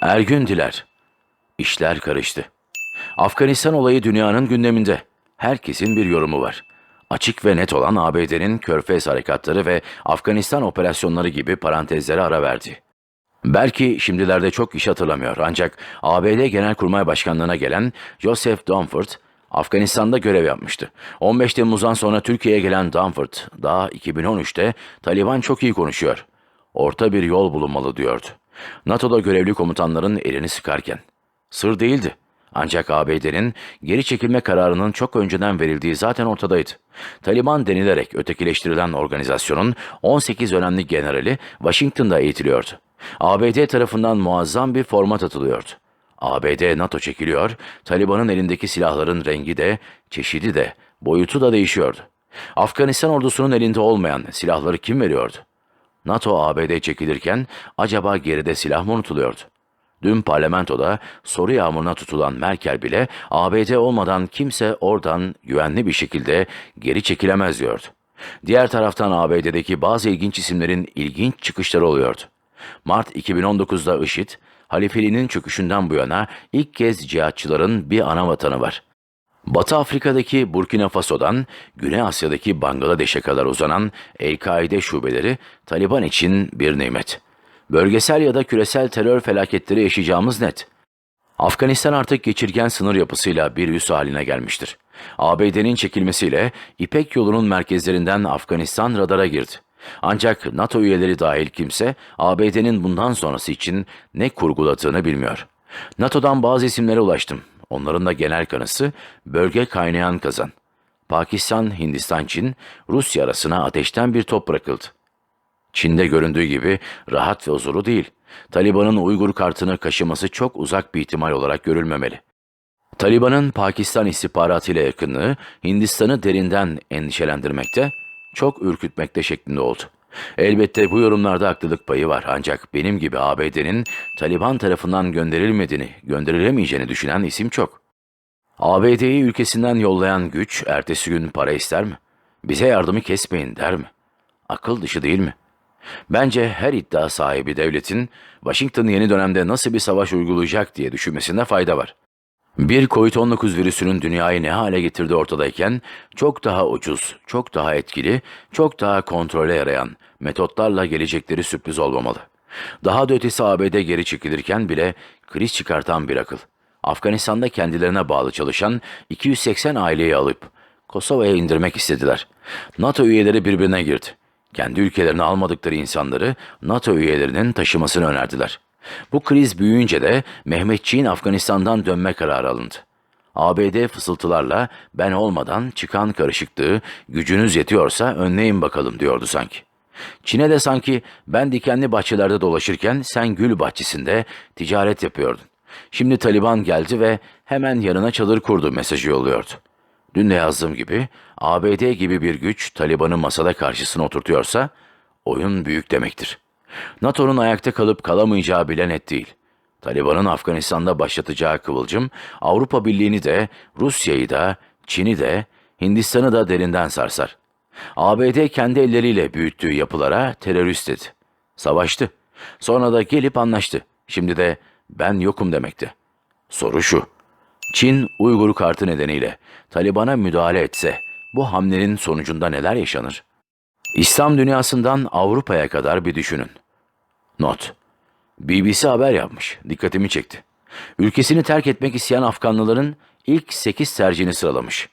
Ergün Diler. İşler karıştı. Afganistan olayı dünyanın gündeminde. Herkesin bir yorumu var. Açık ve net olan ABD'nin Körfez harekatları ve Afganistan operasyonları gibi parantezlere ara verdi. Belki şimdilerde çok iş hatırlamıyor ancak ABD Genelkurmay Başkanlığı'na gelen Joseph Dunford, Afganistan'da görev yapmıştı. 15 Temmuz'dan sonra Türkiye'ye gelen Dunford, daha 2013'te Taliban çok iyi konuşuyor. Orta bir yol bulunmalı diyordu. NATO'da görevli komutanların elini sıkarken. Sır değildi. Ancak ABD'nin geri çekilme kararının çok önceden verildiği zaten ortadaydı. Taliban denilerek ötekileştirilen organizasyonun 18 önemli generali Washington'da eğitiliyordu. ABD tarafından muazzam bir format atılıyordu. ABD NATO çekiliyor, Taliban'ın elindeki silahların rengi de, çeşidi de, boyutu da değişiyordu. Afganistan ordusunun elinde olmayan silahları kim veriyordu? NATO ABD çekilirken acaba geride silah mı unutuluyordu? Dün parlamentoda soru yağmuruna tutulan Merkel bile ABD olmadan kimse oradan güvenli bir şekilde geri çekilemez diyordu. Diğer taraftan ABD'deki bazı ilginç isimlerin ilginç çıkışları oluyordu. Mart 2019'da IŞİD, halifeliğinin çöküşünden bu yana ilk kez cihatçıların bir ana vatanı var. Batı Afrika'daki Burkina Faso'dan Güney Asya'daki Bangladeş'e kadar uzanan El-Kaide şubeleri Taliban için bir nimet. Bölgesel ya da küresel terör felaketleri yaşayacağımız net. Afganistan artık geçirgen sınır yapısıyla bir üs haline gelmiştir. ABD'nin çekilmesiyle İpek yolunun merkezlerinden Afganistan radara girdi. Ancak NATO üyeleri dahil kimse ABD'nin bundan sonrası için ne kurguladığını bilmiyor. NATO'dan bazı isimlere ulaştım. Onların da genel kanısı bölge kaynayan kazan. Pakistan, Hindistan, Çin, Rusya arasına ateşten bir top bırakıldı. Çin'de göründüğü gibi rahat ve huzurlu değil. Taliban'ın Uygur kartını kaşıması çok uzak bir ihtimal olarak görülmemeli. Taliban'ın Pakistan istihbaratıyla yakınlığı Hindistan'ı derinden endişelendirmekte, çok ürkütmekte şeklinde oldu. Elbette bu yorumlarda haklılık payı var ancak benim gibi ABD'nin Taliban tarafından gönderilmediğini, gönderilemeyeceğini düşünen isim çok. ABD'yi ülkesinden yollayan güç ertesi gün para ister mi? Bize yardımı kesmeyin der mi? Akıl dışı değil mi? Bence her iddia sahibi devletin Washington yeni dönemde nasıl bir savaş uygulayacak diye düşünmesinde fayda var. Bir COVID-19 virüsünün dünyayı ne hale getirdiği ortadayken çok daha ucuz, çok daha etkili, çok daha kontrole yarayan metotlarla gelecekleri sürpriz olmamalı. Daha da ötesi ABD geri çekilirken bile kriz çıkartan bir akıl. Afganistan'da kendilerine bağlı çalışan 280 aileyi alıp Kosova'ya indirmek istediler. NATO üyeleri birbirine girdi. Kendi ülkelerine almadıkları insanları NATO üyelerinin taşımasını önerdiler. Bu kriz büyüyünce de Mehmetçiğin Afganistan'dan dönme kararı alındı. ABD fısıltılarla ben olmadan çıkan karışıklığı gücünüz yetiyorsa önleyin bakalım diyordu sanki. Çin'e de sanki ben dikenli bahçelerde dolaşırken sen gül bahçesinde ticaret yapıyordun. Şimdi Taliban geldi ve hemen yanına çadır kurdu mesajı yolluyordu. Dün de yazdığım gibi ABD gibi bir güç Taliban'ı masada karşısına oturtuyorsa oyun büyük demektir. NATO'nun ayakta kalıp kalamayacağı bile net değil. Taliban'ın Afganistan'da başlatacağı kıvılcım Avrupa Birliği'ni de, Rusya'yı da, Çin'i de, Hindistan'ı da derinden sarsar. ABD kendi elleriyle büyüttüğü yapılara terörist dedi. Savaştı. Sonra da gelip anlaştı. Şimdi de ben yokum demekti. Soru şu. Çin Uygur kartı nedeniyle Taliban'a müdahale etse bu hamlenin sonucunda neler yaşanır? İslam dünyasından Avrupa'ya kadar bir düşünün. Not. BBC haber yapmış. Dikkatimi çekti. Ülkesini terk etmek isteyen Afganlıların ilk 8 tercihini sıralamış.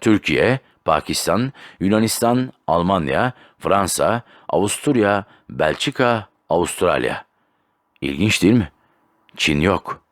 Türkiye, Pakistan, Yunanistan, Almanya, Fransa, Avusturya, Belçika, Avustralya. İlginç değil mi? Çin yok.